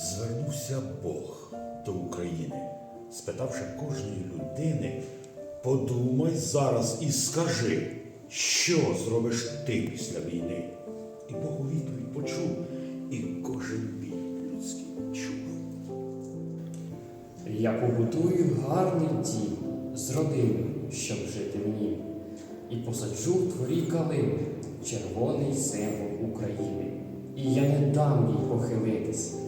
Звернувся Бог до України, спитавши кожної людини, подумай зараз і скажи, що зробиш ти після війни. І Бог у відповідь почув, і кожен біль людський чув. Я побудую гарний дім з родиною, щоб жити в нім, і посаджу в дворі калину, червоний символ України. І я не дам їй похилитись.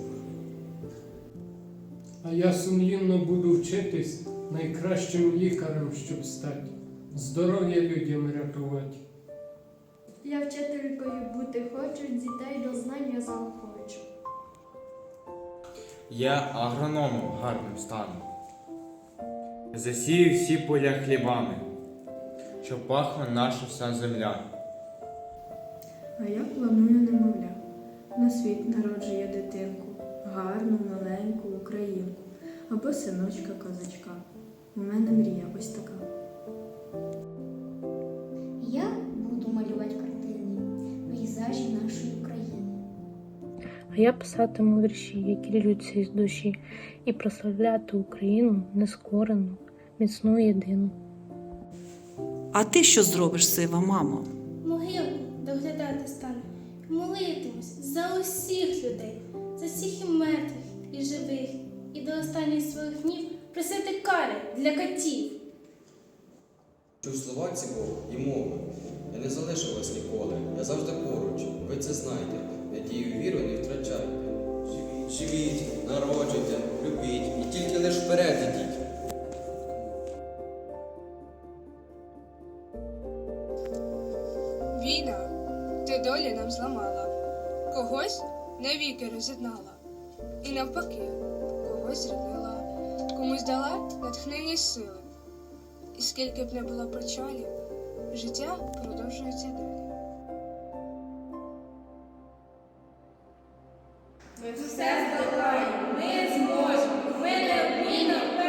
А я сумлінно буду вчитись найкращим лікарем, щоб стати, здоров'я людям рятувати. Я вчителькою бути хочу, дітей до знання заохочу. Я агрономом гарним стану. Засію всі поля хлібами, щоб пахла наша вся земля. А я планую немовля. На світ народжує дитинку, гарну, маленьку українку або синочка козачка. У мене мрія ось така. Я буду малювати картини, пейзажі нашої України. А я писатиму вірші, які ллються із душі, і прославляти Україну нескорену, міцну єдину. А ти що зробиш, сива мамо? Могилку доглядати стану, молитимусь за усіх людей, за всіх і мертвих, і живих, і до останніх своїх днів просити кари для катів. Чув слова ці і мови. Я не залишу вас ніколи, я завжди поруч, ви це знаєте. Надію віру не втрачайте. Живіть, живіть, народжуйте, любіть і тільки лиш вперед ідіть. Війна, ти долі нам зламала, когось навіки роз'єднала, і навпаки, когось зріднила, комусь дала натхнення сили. І скільки б не було причалів, життя продовжується далі. Ми все здолаємо, ми зможемо, ми не обмінимо.